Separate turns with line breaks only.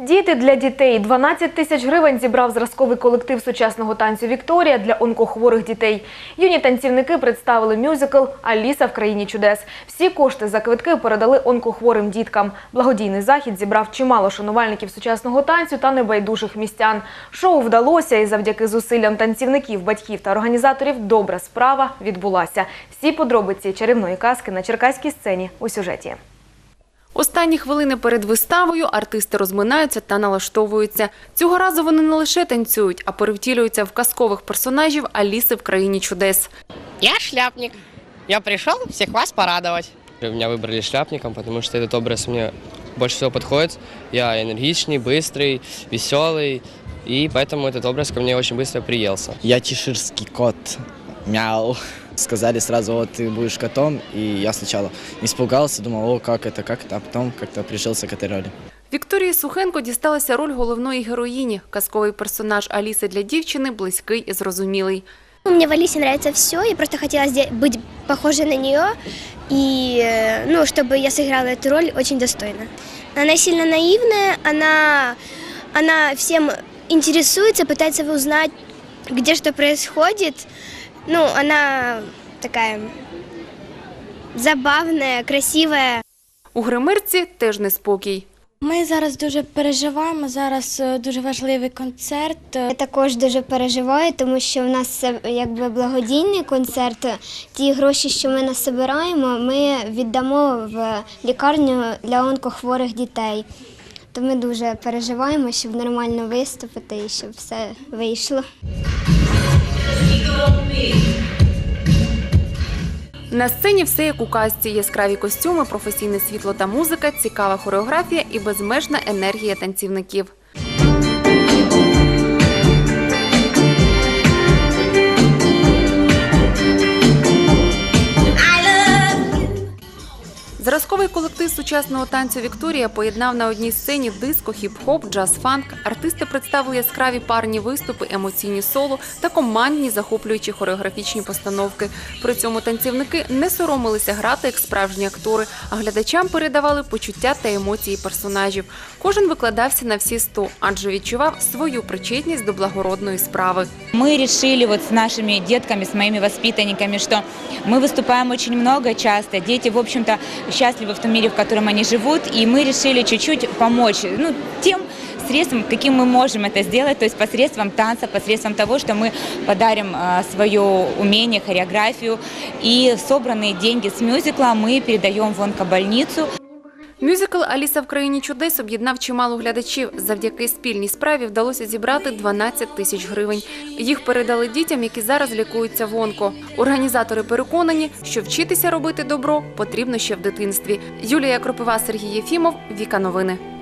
Діти для дітей 12 тисяч гривень зібрав зразковий колектив сучасного танцю Вікторія для онкохворих дітей. Юні танцівники представили мюзикл Аліса в країні чудес. Всі кошти за квитки передали онкохворим діткам. Благодійний захід зібрав чимало шанувальників сучасного танцю та небайдужих містян. Шоу вдалося і завдяки зусиллям танцівників, батьків та організаторів добра справа відбулася. Всі подробиці чарівної казки на черкаській сцені у сюжеті.
Останні хвилини перед виставою артисти розминаються та налаштовуються. Цього разу вони не лише танцюють, а перевтілюються в казкових персонажів Аліси в країні чудес.
Я шляпник. Я пришел всех вас порадовать.
Меня выбрали шляпником, потому что этот образ мне больше всего подходит. Я энергичный, быстрый, веселый, и поэтому этот образ ко мне очень быстро приелся.
Я чеширский кот. Мяу. Сказали сразу, вот ты будешь котом, и я сначала испугался, думал, о, как это, как это, а потом как-то прижился к этой роли.
Вікторії Сухенко дісталася роль головної героїні. Казковий персонаж Аліси для дівчини близький і зрозумілий.
Ну, Мне в Алисе нравится все, я просто хотела сде- быть похожей на нее, и, э, ну, чтобы я сыграла эту роль очень достойно. Она сильно наивная, она, она всем интересуется, пытается узнать, где что происходит. Ну, она такая забавная, красивая.
У гримерці теж неспокій.
Ми зараз дуже переживаємо. Зараз е, дуже важливий концерт.
Я також дуже переживаю, тому що в нас якби благодійний концерт. Ті гроші, що ми насобираємо, ми віддамо в лікарню для онкохворих дітей. То ми дуже переживаємо, щоб нормально виступити і щоб все вийшло.
На сцені все як у казці. Яскраві костюми, професійне світло та музика, цікава хореографія і безмежна енергія танцівників. Зразковий колектив сучасного танцю Вікторія поєднав на одній сцені диско, хіп-хоп, джаз-фанк. Артисти представили яскраві парні виступи, емоційні соло та командні захоплюючі хореографічні постановки. При цьому танцівники не соромилися грати як справжні актори, а глядачам передавали почуття та емоції персонажів. Кожен викладався на всі сто, адже відчував свою причетність до благородної справи.
Мы решили вот с нашими детками, с моими воспитанниками, что мы выступаем очень много, часто. Дети, в общем-то, счастливы в том мире, в котором они живут, и мы решили чуть-чуть помочь ну, тем средством, каким мы можем это сделать, то есть посредством танца, посредством того, что мы подарим э, свое умение, хореографию, и собранные деньги с мюзикла мы передаем в онкобольницу.
Мюзикл Аліса в країні чудес об'єднав чимало глядачів. Завдяки спільній справі вдалося зібрати 12 тисяч гривень. Їх передали дітям, які зараз лікуються в онко. Організатори переконані, що вчитися робити добро потрібно ще в дитинстві. Юлія Кропива, Сергій Єфімов, Віка Новини.